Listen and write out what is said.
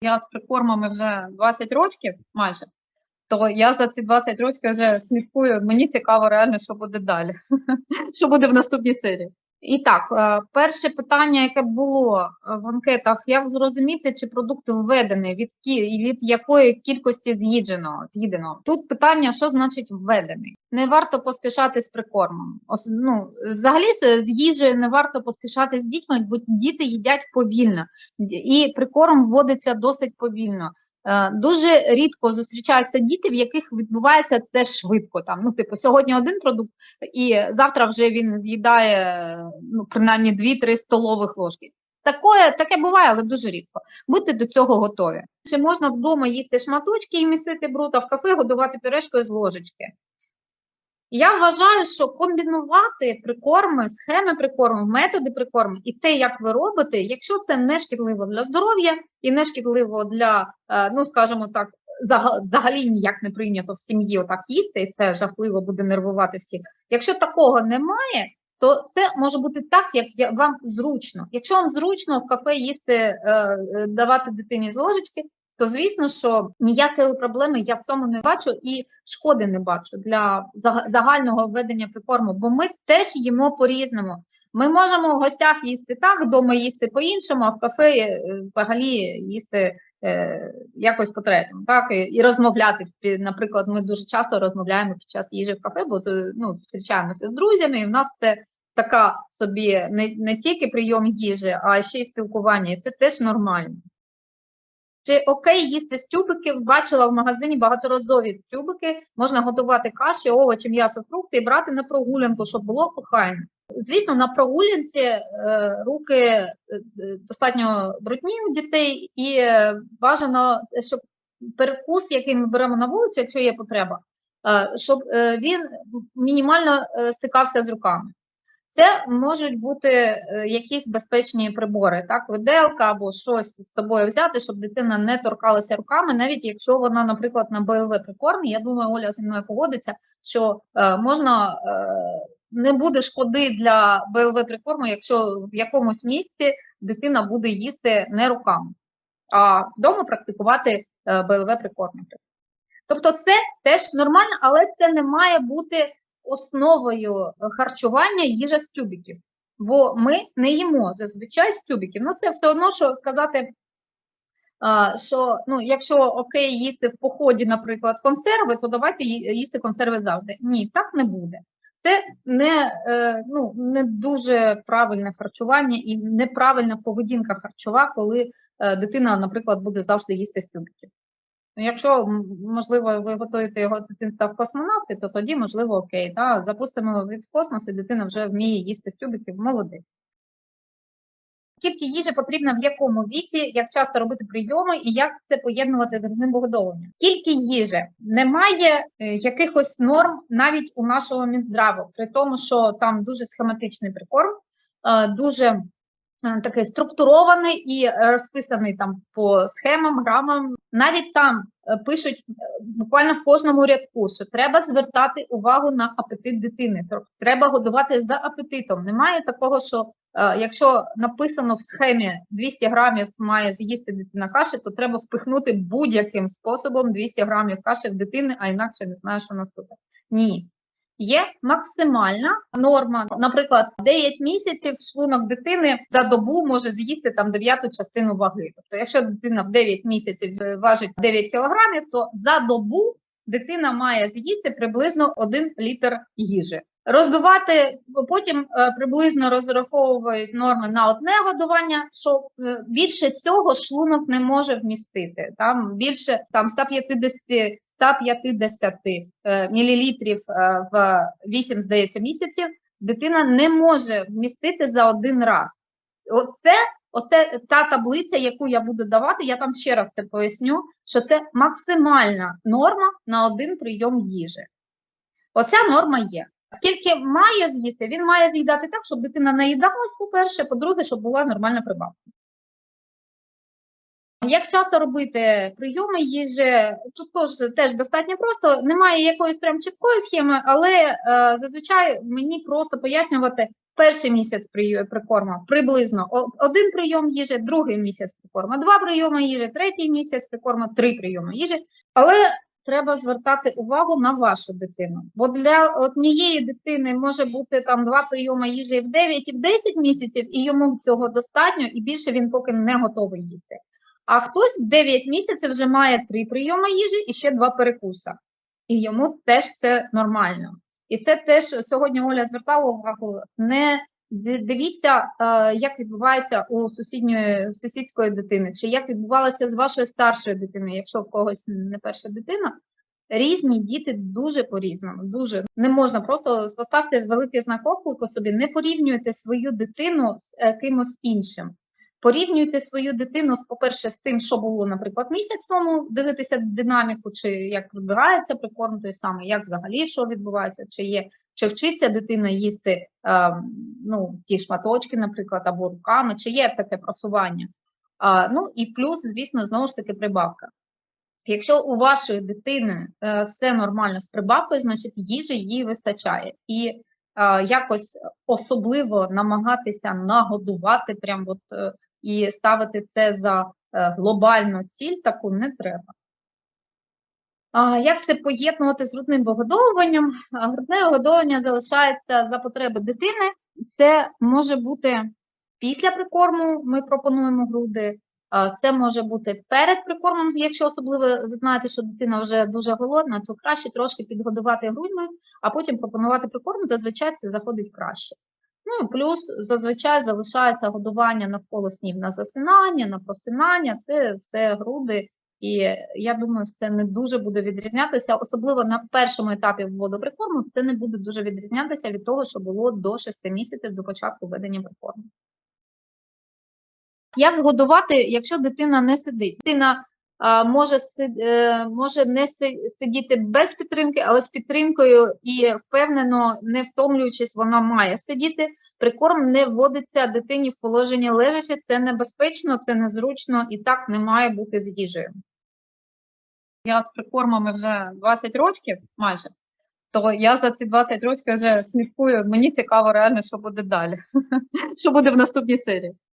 Я з прикормами вже 20 років майже, то я за ці 20 років вже слідкую. Мені цікаво реально, що буде далі, що буде в наступній серії. І так, е, перше питання, яке було е, в анкетах, як зрозуміти, чи продукт введений, від, кі- від якої кількості з'їдженого, з'їденого. Тут питання, що значить введений. Не варто поспішати з прикормом. Ос- ну, взагалі з їжею не варто поспішати з дітьми, бо діти їдять повільно, і прикорм вводиться досить повільно. Е, Дуже рідко зустрічаються діти, в яких відбувається це швидко. Там, ну, типу, сьогодні один продукт, і завтра вже він з'їдає ну, принаймні 2-3 столових ложки. Таке, таке буває, але дуже рідко. Будьте до цього готові. Чи можна вдома їсти шматочки і місити брута в кафе годувати пюрешкою з ложечки? Я вважаю, що комбінувати прикорми, схеми прикорму, методи прикорму і те, як ви робите, якщо це не шкідливо для здоров'я і не шкідливо для, е, ну скажімо так, зага- взагалі ніяк не прийнято в сім'ї отак їсти, і це жахливо буде нервувати всіх. Якщо такого немає, то це може бути так, як вам зручно. Якщо вам зручно в кафе їсти, е, е, давати дитині з ложечки, то звісно, що ніякої проблеми я в цьому не бачу і шкоди не бачу для загального введення прикорму, бо ми теж їмо по-різному. Ми можемо в гостях їсти так, вдома їсти по-іншому, а в кафе е, взагалі їсти е, якось по-третьому. Так? І, і розмовляти. Наприклад, ми дуже часто розмовляємо під час їжі в кафе, бо ну, зустрічаємося з друзями, і в нас це така собі не, не тільки прийом їжі, а ще й спілкування. І це теж нормально. Чи окей їсти з тюбиків? Бачила в магазині багаторазові тюбики. Можна готувати каші, овочі, м'ясо, фрукти і брати на прогулянку, щоб було охайно. Звісно, на прогулянці е, руки е, достатньо брудні у дітей, і е, бажано, щоб перекус, який ми беремо на вулицю, якщо є потреба, щоб він мінімально стикався з руками. Це можуть бути е, якісь безпечні прибори, так, виделка або щось з собою взяти, щоб дитина не торкалася руками, навіть якщо вона, наприклад, на БЛВ прикормі. Я думаю, Оля зі мною погодиться, що е, можна е, не буде шкоди для БЛВ прикорму, якщо в якомусь місці дитина буде їсти не руками, а вдома практикувати БЛВ прикорм. Тобто, це теж нормально, але це не має бути основою е, харчування їжа з тюбиків. Бо ми не їмо зазвичай з тюбиків. Ну, це все одно, що сказати, що ну, якщо окей їсти в поході, наприклад, консерви, то давайте їсти консерви завжди. Ні, так не буде. Це не, е, ну, не дуже правильне харчування і неправильна поведінка харчова, коли е, дитина, наприклад, буде завжди їсти з тюбиків. Ну, Якщо, можливо, ви готуєте його дитинства в космонавти, то тоді, можливо, окей. Да? Запустимо від в космос, і дитина вже вміє їсти з тюбиків, молодець. Скільки їжі потрібно в якому віці, як часто робити прийоми і як це поєднувати з грудним вигодовуванням? Скільки їжі? Немає е, якихось норм навіть у нашого Мінздраву, при тому, що там дуже схематичний прикорм, е, дуже такий структурований і розписаний там по схемам, грамам. Навіть там е, пишуть е, буквально в кожному рядку, що треба звертати увагу на апетит дитини. Треба годувати за апетитом. Немає такого, що е, якщо написано в схемі 200 грамів має з'їсти дитина каші, то треба впихнути будь-яким способом 200 грамів каші в дитини, а інакше не знаю, що наступить. Ні. Є максимальна норма. Наприклад, 9 місяців шлунок дитини за добу може з'їсти там дев'яту частину ваги. Тобто, якщо дитина в 9 місяців е, важить 9 кілограмів, то за добу дитина має з'їсти приблизно 1 літр їжі. Розбивати потім е, приблизно розраховують норми на одне годування, що е, більше цього шлунок не може вмістити. Там більше там 150 150 е, мілілітрів е, в 8, здається, місяців дитина не може вмістити за один раз. Оце, оце та таблиця, яку я буду давати, я там ще раз це поясню, що це максимальна норма на один прийом їжі. Оця норма є. Скільки має з'їсти, він має з'їдати так, щоб дитина наїдалась, по-перше, по-друге, щоб була нормальна прибавка. Як часто робити прийоми їжі? Тут теж, теж достатньо просто. Немає якоїсь прям чіткої схеми, але е, зазвичай мені просто пояснювати, Перший місяць прикорма приблизно один прийом їжі, другий місяць прикорма, два прийоми їжі, третій місяць прикорма, три прийоми їжі. Але треба звертати увагу на вашу дитину. Бо для однієї дитини може бути там два прийоми їжі в 9 і в 10 місяців, і йому цього достатньо, і більше він поки не готовий їсти. А хтось в 9 місяців вже має три прийоми їжі і ще два перекуса. І йому теж це нормально. І це теж сьогодні Оля звертала увагу. Не дивіться, е, як відбувається у сусідньої сусідської дитини, чи як відбувалося з вашою старшою дитиною, якщо в когось не перша дитина. Різні діти дуже по-різному. Дуже не можна просто поставте великий знак оклику собі, не порівнюйте свою дитину з е, кимось іншим. Порівнюйте свою дитину, по-перше, з тим, що було, наприклад, місяць тому, дивитися динаміку, чи як відбувається прикорм той самий, як взагалі що відбувається, чи є, чи вчиться дитина їсти е, ну, ті шматочки, наприклад, або руками, чи є таке просування. А, ну і плюс, звісно, знову ж таки прибавка. Якщо у вашої дитини е, все нормально з прибавкою, значить їжі їй вистачає. І е, якось особливо намагатися нагодувати, прям от, е, і ставити це за е, глобальну ціль, таку не треба. Як це поєднувати з грудним вигодовуванням? Грудне вигодовування залишається за потреби дитини. Це може бути після прикорму, ми пропонуємо груди. Це може бути перед прикормом, якщо особливо ви знаєте, що дитина вже дуже голодна, то краще трошки підгодувати грудьми, а потім пропонувати прикорм. Зазвичай це заходить краще. Ну плюс зазвичай залишається годування навколо снів на засинання, на просинання. Це все груди. І я думаю, що це не дуже буде відрізнятися, особливо на першому етапі вводу прикорму, це не буде дуже відрізнятися від того, що було до 6 місяців до початку введення прикорму. Як годувати, якщо дитина не сидить? Дитина може, е, може не сидіти без підтримки, але з підтримкою і впевнено, не втомлюючись, вона має сидіти. Прикорм не вводиться дитині в положення лежачи, це небезпечно, це незручно і так не має бути з їжею. Я з прикормами вже 20 років майже, то я за ці 20 років вже слідкую. Мені цікаво реально, що буде далі, що буде в наступній серії.